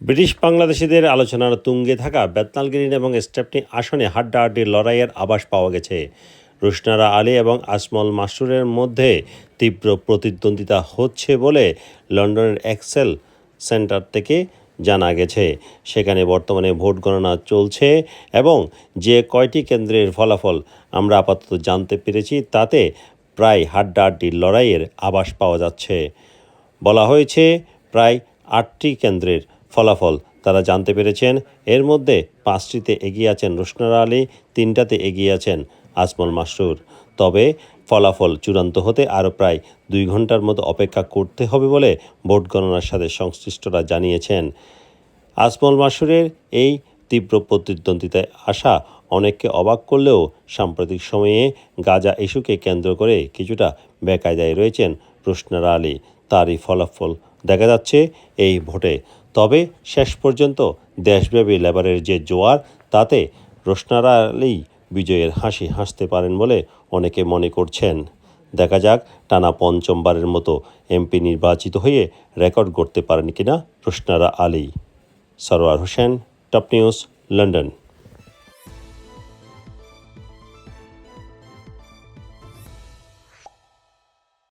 British বাংলাদেশিদের আলোচনার তুঙ্গে থাকা বেতনাল গ্রিন এবং স্টেপনি আসনে হাড্ডাহাড্ডির লড়াইয়ের আভাস পাওয়া গেছে। রুশনারা আলী এবং আসমল মাসুরের মধ্যে তীব্র প্রতিদ্বন্দ্বিতা হচ্ছে বলে লন্ডনের এক্সেল সেন্টার থেকে জানা গেছে। সেখানে বর্তমানে ভোট গণনা চলছে এবং যে কয়টি কেন্দ্রের ফলাফল আমরা আপাতত জানতে পেরেছি তাতে প্রায় হাড্ডাহাড্ডির লড়াইয়ের আভাস পাওয়া যাচ্ছে। বলা হয়েছে, প্রায় আটটি কেন্দ্রের ফলাফল। তারা জানতে পেরেছেন, এর মধ্যে পাঁচটিতে এগিয়ে আছেন রোশনারা আলী, তিনটাতে এগিয়ে আছেন আজমল মাসরুর। তবে ফলাফল চূড়ান্ত হতে আরও প্রায় দুই ঘণ্টার মতো অপেক্ষা করতে হবে বলে ভোট গণনার সাথে সংশ্লিষ্টরা জানিয়েছেন। আজমল মাসুরের এই তীব্র প্রতিদ্বন্দ্বিতায় আসা অনেককে অবাক করলেও সাম্প্রতিক সময়ে গাজা ইস্যুকে কেন্দ্র করে কিছুটা বেকায়দায় রয়েছেন রুশনারা আলী। তারই ফলাফল দেখা যাচ্ছে এই ভোটে। তবে শেষ পর্যন্ত দেশব্যাপী লেবারের যে জোয়ার, তাতে রোশনারা আলী বিজয়ের হাসি হাসতে পারেন বলে অনেকে মনে করছেন। দেখা যাক টানা পঞ্চমবারের মতো এমপি নির্বাচিত হয়ে রেকর্ড করতে পারেন কিনা Roshnara Ali Sarowar Hossain, top news, London.